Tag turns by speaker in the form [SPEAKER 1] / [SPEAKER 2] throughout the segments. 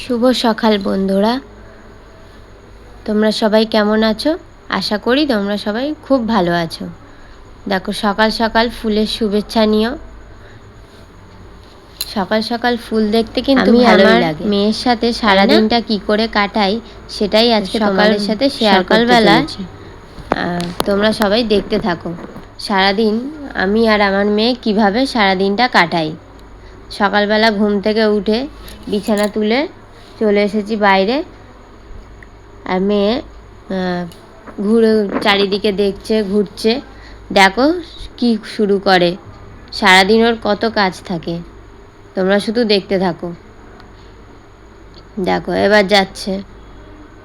[SPEAKER 1] শুভ সকাল বন্ধুরা। তোমরা সবাই কেমন আছো? আশা করি তোমরা সবাই খুব ভালো আছো। দেখো সকাল সকাল ফুলের শুভেচ্ছা নিও। সকাল সকাল ফুল দেখতে কিন্তু ভালোই
[SPEAKER 2] আমার
[SPEAKER 1] লাগে। মেয়ের সাথে সারা দিনটা কি করে কাটাই সেটাই আজকে সকালের সাথে শেয়ার
[SPEAKER 2] সকালবেলা
[SPEAKER 1] সকালবেলা তোমরা সবাই দেখতে থাকো। সারাদিন আমি আর আমার মেয়ে কীভাবে সারা দিনটা কাটাই? সকালবেলা ঘুম থেকে উঠে বিছানা তুলে চলে এসেছি বাইরে। আর মেয়ে ঘুরে চারিদিকে দেখছে, ঘুরছে। দেখো কি শুরু করে। সারাদিন ওর কত কাজ থাকে। তোমরা শুধু দেখতে থাকো। দেখো, এবার যাচ্ছে।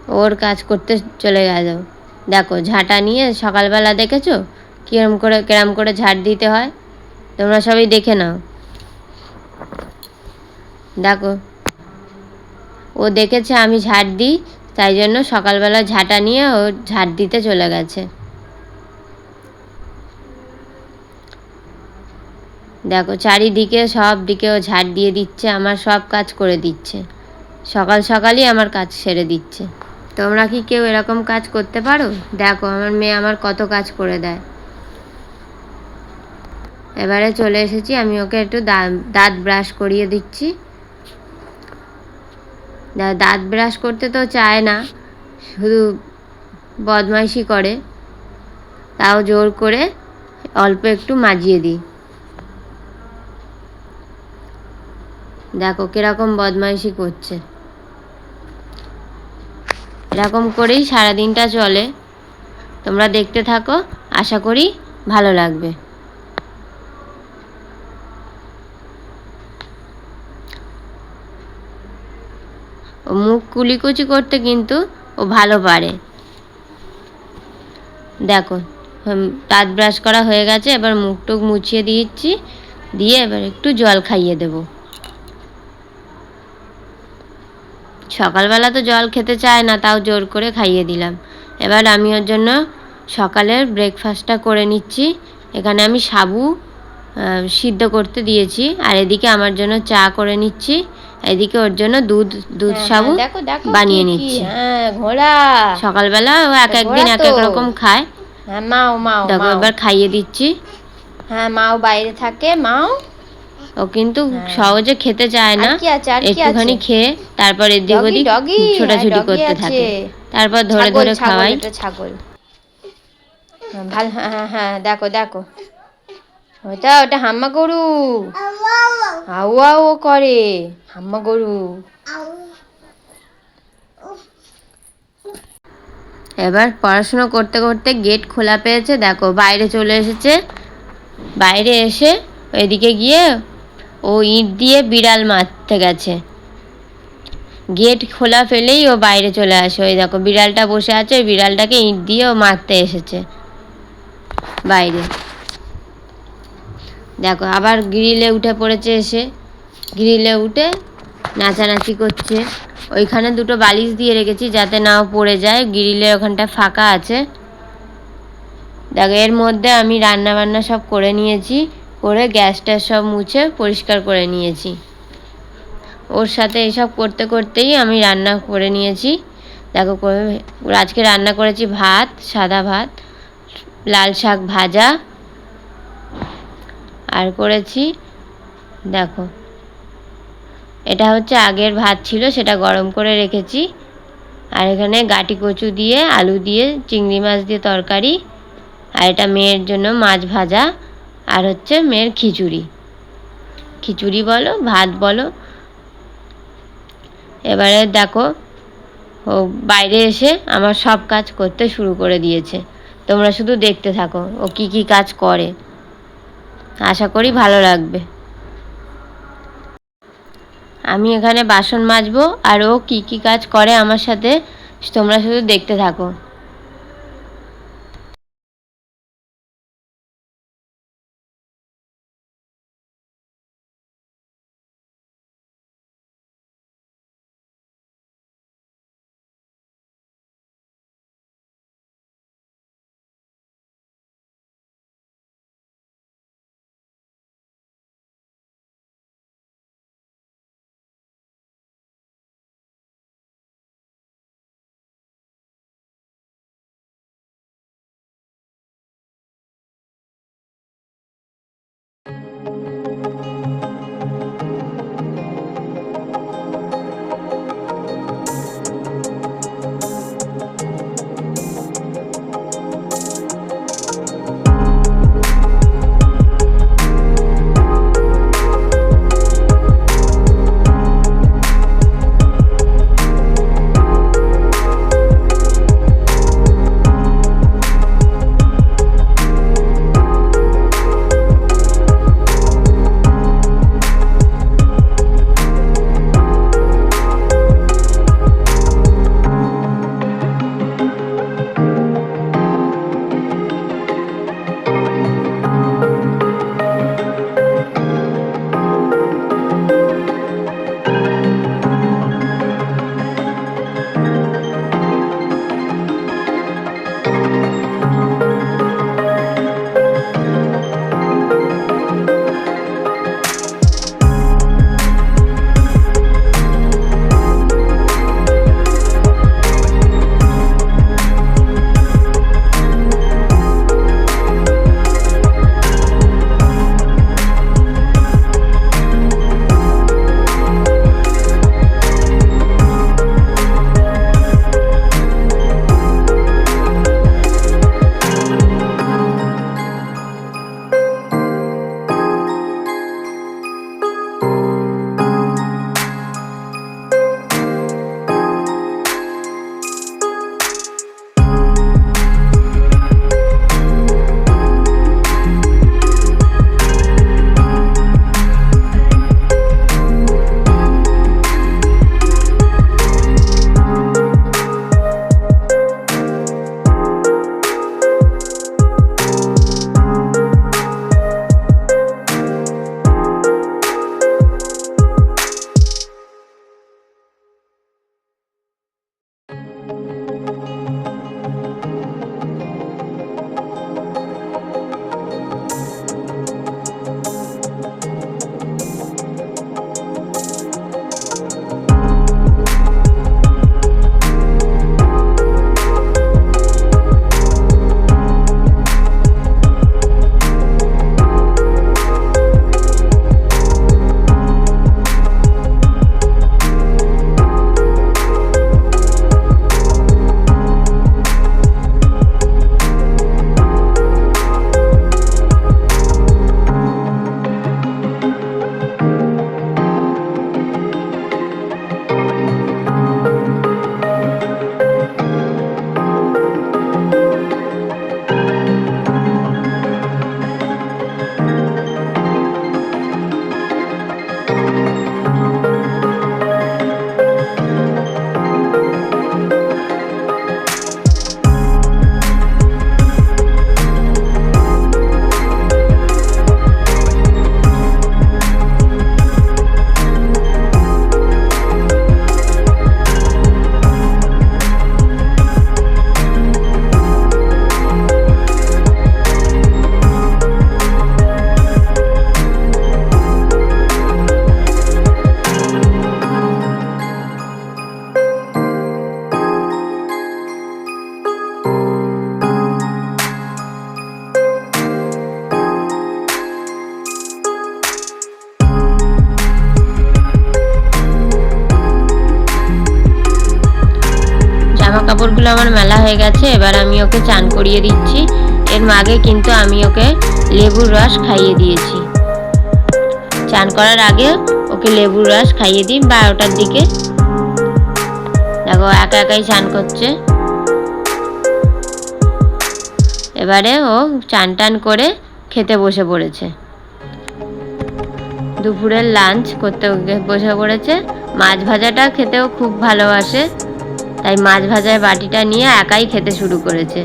[SPEAKER 1] ওর কাজ করতে চলে গেল। দেখো, ঝাঁটা নিয়ে সকালবেলা দেখেছ? কিরম করে, কেরম করে ঝাড় দিতে হয়? তোমরা সবাই দেখে নাও। দেখো ও দেখেছে আমি ঝাড় দিই, তাই জন্য সকালবেলা ঝাঁটা নিয়ে ও ঝাড় দিতে চলে গেছে। দেখো, চারিদিকে, সব দিকে ও ঝাড় দিয়ে দিচ্ছে, আমার সব কাজ করে দিচ্ছে। সকাল সকালই আমার কাজ সেরে দিচ্ছে। তোমরা কি কেউ এরকম কাজ করতে পারো? দেখো, আমার মেয়ে আমার কত কাজ করে দেয়। এবারে চলে এসেছি, আমি ওকে একটু দাঁত ব্রাশ করিয়ে দিচ্ছি। দাঁত ব্রাশ করতে তো চায় না, শুধু বদমাইশি করে। তাও জোর করে অল্প একটু মাজিয়ে দিই। দেখো কীরকম বদমাইশি করছে। এরকম করেই সারাদিনটা চলে। তোমরা দেখতে থাকো, আশা করি ভালো লাগবে ও মুখ কুলিকুচি করতে কিন্তু ও ভালো পারে। দেখো দাঁত ব্রাশ করা হয়ে গেছে, এবার মুখ টুক মুছিয়ে দিচ্ছি, দিয়ে এবার একটু জল খাইয়ে দেব। সকালবেলা তো জল খেতে চায় না, তাও জোর করে খাইয়ে দিলাম। এবার আমি ওর জন্য সকালের ব্রেকফাস্টটা করে নিচ্ছি। এখানে আমি সাবু সিদ্ধ করতে দিয়েছি, আর এদিকে আমার জন্য চা করে নিচ্ছি। এদিকে ওর জন্য দুধ দুধ
[SPEAKER 2] হ্যাঁ,
[SPEAKER 1] সাবু
[SPEAKER 2] হ্যাঁ,
[SPEAKER 1] বানিয়ে নিচ্ছি।
[SPEAKER 2] হ্যাঁ ঘোড়া।
[SPEAKER 1] সকালবেলা ও এক একদিন এক এক রকম খায়।
[SPEAKER 2] হ্যাঁ মাও মাও
[SPEAKER 1] দেখো
[SPEAKER 2] মাও।
[SPEAKER 1] এবার খাইয়ে দিচ্ছি।
[SPEAKER 2] হ্যাঁ মাও বাইরে থাকে মাও।
[SPEAKER 1] ও কিন্তু। সহজে খেতে চায় না।
[SPEAKER 2] আর কি আছে আর কি
[SPEAKER 1] একটুখানি খেয়ে তারপর এদিক ওদিক ছোটাছুটি করতে থাকে। তারপর ধরে ধরে খাওয়াই।
[SPEAKER 2] ছাগল। হ্যাঁ, ভালো হ্যাঁ হ্যাঁ হ্যাঁ দেখো দেখো। ওটা ওটা হাম্মা গরু আউ আউ করে হাম্মা গরু।
[SPEAKER 1] এবার পড়াশুনো করতে করতে গেট খোলা পেয়েছে। দেখো, বাইরে চলে এসেছে। বাইরে এসে ওইদিকে গিয়ে ও ইট দিয়ে বিড়াল মারতে গেছে। গেট খোলা ফেলেই ও বাইরে চলে আসে। ওই দেখো, বিড়ালটা বসে আছে, ওই বিড়ালটাকে ইট দিয়ে ও মারতে এসেছে। বাইরে। দেখো, আবার গ্রিলে উঠে পড়েছে এসে। গ্রিলে উঠে নাচানাচি করছে। ওইখানে দুটো বালিশ দিয়ে রেখেছি যাতে নাও পড়ে যায়। গ্রিলে ওখানটা ফাঁকা আছে। দেখো, এর মধ্যে আমি রান্না বান্না সব করে নিয়েছি। করে গ্যাসটা সব মুছে পরিষ্কার করে নিয়েছি। ওর সাথে এসব করতে করতেই আমি রান্না করে নিয়েছি। দেখো আজকে রান্না করেছি ভাত, সাদা ভাত, লাল শাক ভাজা। আর করেছি, দেখো। এটা হচ্ছে আগের ভাত ছিল, সেটা গরম করে রেখেছি। আর এখানে গাটি কচু দিয়ে, আলু দিয়ে, চিংড়ি মাছ দিয়ে তরকারি। আর এটা মেয়ের জন্য মাছ ভাজা। আর হচ্ছে মেয়ের খিচুড়ি। খিচুড়ি বলো, ভাত বলো। এবারে দেখো, ও বাইরে এসে আমার সব কাজ করতে শুরু করে দিয়েছে। তোমরা শুধু দেখতে থাকো, ও কি কি কাজ করে। আশা করি ভালো লাগবে। আমি এখানে বাসন মাজবো আর ও কী কী কাজ করে আমার সাথে, তোমরা শুধু দেখতে থাকো। হয়ে গেছে, এবার আমি ওকে চান করিয়ে দিচ্ছি। এর মাগে কিন্তু আমি ওকে লেবুর রস খাইয়ে দিয়েছি। চান করার আগে ওকে লেবুর রস খাইয়ে দিই, বারোটার দিকে। দেখো, একা একাই চান করছে। এবারে ও চান টান করে খেতে বসে পড়েছে। দুপুরের লাঞ্চ করতে বসে পড়েছে। মাছ ভাজাটা খেতেও খুব ভালোবাসে। তাই মাছ ভাজার বাটিটা নিয়ে একাই খেতে শুরু করেছে।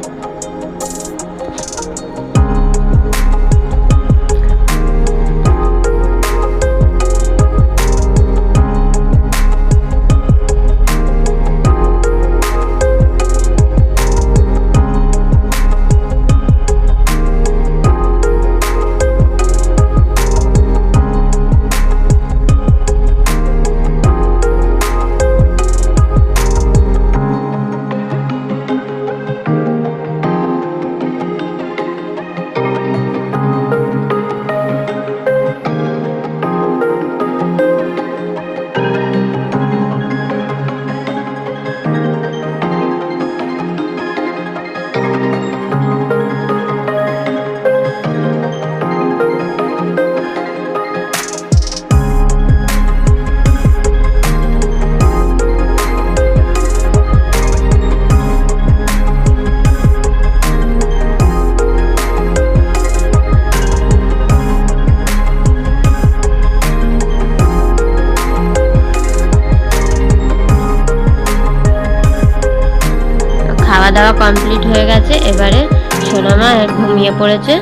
[SPEAKER 1] দাওয়া কমপ্লিট হয়ে গেছে, এবারে সোনামা ঘুমিয়ে পড়েছে।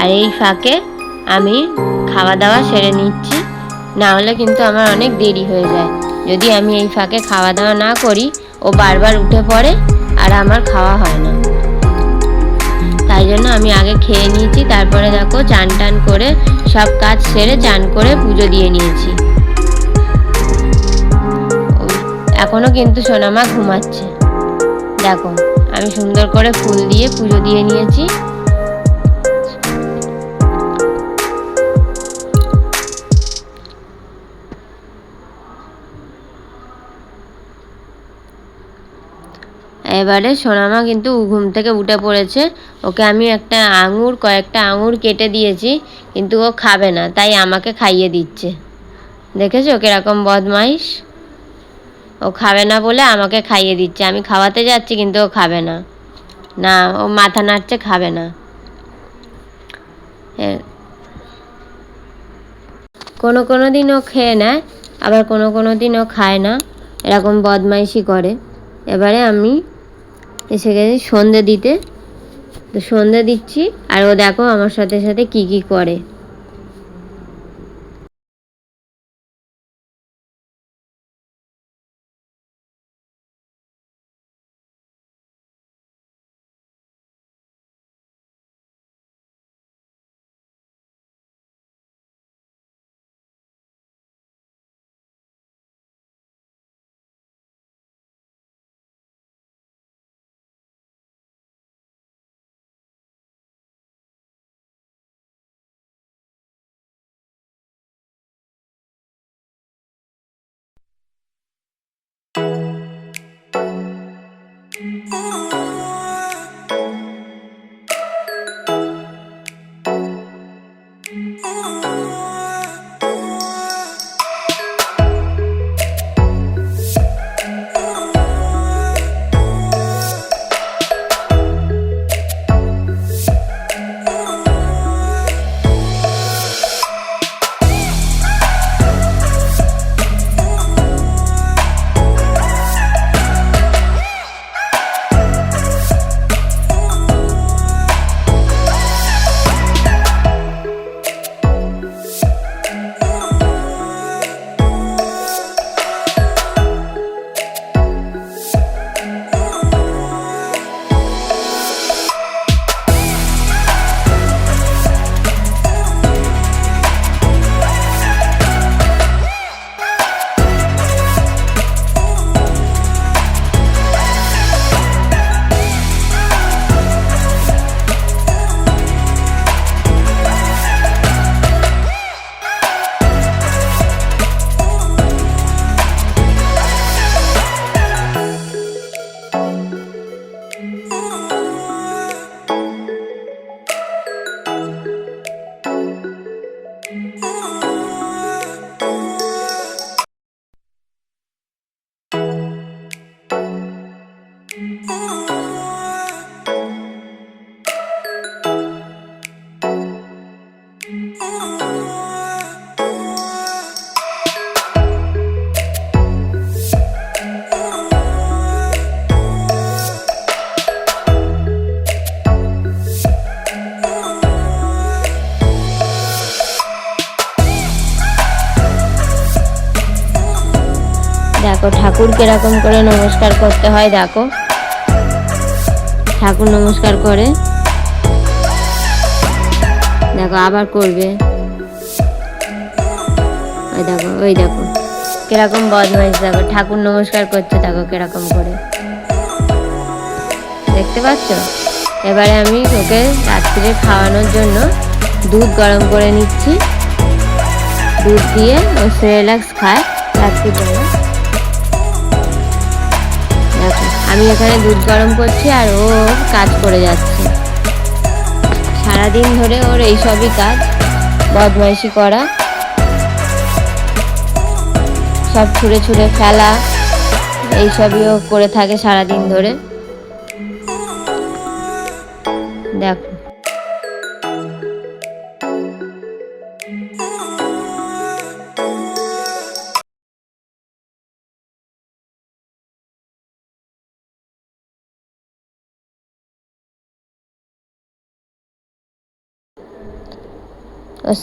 [SPEAKER 1] আর এই ফাঁকে আমি খাওয়া দাওয়া সেরে নিচ্ছি, না হলে কিন্তু আমার অনেক দেরি হয়ে যায়। যদি আমি এই ফাঁকে খাওয়া দাওয়া না করি, ও বারবার উঠে পড়ে আর আমার খাওয়া হয় না। তাই জন্য আমি আগে খেয়ে নিয়েছি, তারপরে দেখো চান টান করে সব কাজ সেরে চান করে পুজো দিয়ে নিয়েছি। এখনও কিন্তু সোনামা ঘুমাচ্ছে। দেখো, আমি সুন্দর করে ফুল দিয়ে পুজো দিয়ে নিয়েছি। এবারে সোনামা কিন্তু ঘুম থেকে উঠে পড়েছে। ওকে আমি একটা আঙুর, কয়েকটা আঙুর কেটে দিয়েছি, কিন্তু ও খাবে না, তাই আমাকে খাইয়ে দিচ্ছে। দেখেছ কীরকম বদমাইশ? ও খাবে না বলে আমাকে খাইয়ে দিচ্ছে। আমি খাওয়াতে যাচ্ছি কিন্তু ও খাবে না। না, ও মাথা নাড়ছে, খাবে না। কোনো কোনো দিন ও খেয়ে নেয়, আবার কোনো কোনো দিন ও খায় না। এরকম বদমাইশি করে। এবারে আমি এসে গেছি সন্ধে দিতে। তো সন্ধে দিচ্ছি, আর ও দেখো আমার সাথে সাথে কি কি করে। Ooh. দেখো, ঠাকুর কীরকম করে নমস্কার করতে হয়, দেখো। ঠাকুর নমস্কার করে। দেখো, আবার করবে। ওই দেখো ওই দেখো। কীরকম বদমাইশ, দেখো, ঠাকুর নমস্কার করছে, দেখো, কীরকম করে। দেখতে পাচ্ছ? এবারে আমি ওকে রাত্রিরে খাওয়ানোর জন্য দুধ গরম করে নিচ্ছি। দুধ দিয়ে ও সেরেলাক্স খায় রাত্রিবেলা। দেখো আমি এখানে দুধ গরম করছি আর ও কাজ করে যাচ্ছে। সারাদিন ধরে ওর এইসবই কাজ, বদমাইশি করা, সব ছুঁড়ে ছুঁড়ে ফেলা, এইসবই ও করে থাকে সারাদিন ধরে। দেখো।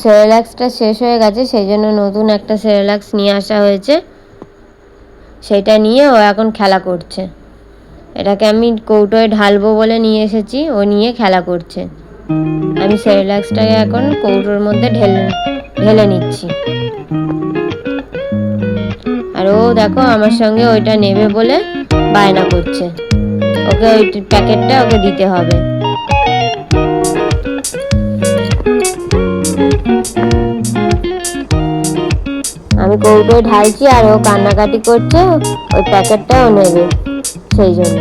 [SPEAKER 1] সেরেলাক্সটা শেষ হয়ে গেছে, সেই জন্য নতুন একটা সেরেলাক্স নিয়ে আসা হয়েছে। সেটা নিয়ে ও এখন খেলা করছে। এটাকে আমি কৌটোয় ঢালবো বলে নিয়ে এসেছি, ও নিয়ে খেলা করছে। আমি সেরেলাক্সটাকে এখন কৌটোর মধ্যে ঢেলে ঢেলে নিচ্ছি। আর ও দেখো আমার সঙ্গে ওইটা নেবে বলে বায়না করছে। ওকে ওই প্যাকেটটা ওকে দিতে হবে। আমি কৌটোয় ঢালছি আর ও কান্নাকাটি করছে, ওই প্যাকেটটাও নেবে সেই জন্য।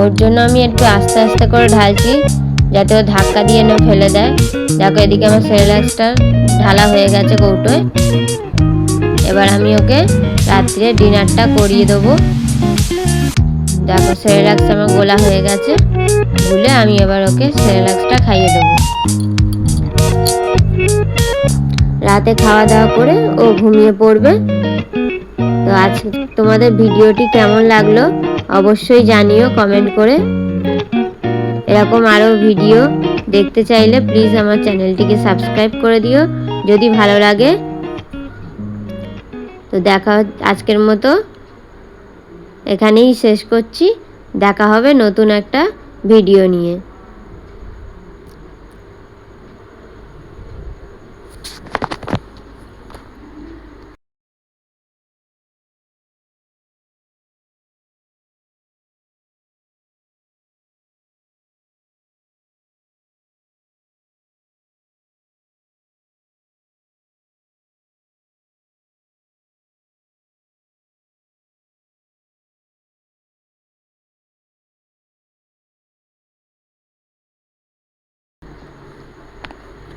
[SPEAKER 1] ওর জন্য আমি একটু আস্তে আস্তে করে ঢালছি, যাতে ও ধাক্কা দিয়ে না ফেলে দেয়। দেখো এদিকে আমার সেরেলাক্সটা ঢালা হয়ে গেছে কৌটোয়। এবার আমি ওকে রাত্রে ডিনারটা করিয়ে দেবো। দেখো সেরেলাক্স আমার গোলা হয়ে গেছে। গুলে আমি এবার ওকে সেরেলাক্সটা খাইয়ে দেবো। রাতে খাওয়া দাওয়া করে ও ঘুমিয়ে পড়বে। তো আজ তোমাদের ভিডিওটি কেমন লাগল অবশ্যই জানিও কমেন্ট করে। এরকম আরও ভিডিও দেখতে চাইলে প্লিজ আমার চ্যানেলটিকে সাবস্ক্রাইব করে দিও যদি ভালো লাগে। তো দেখা আজকের মতো। এখানেই শেষ করছি। দেখা হবে নতুন একটা ভিডিও নিয়ে।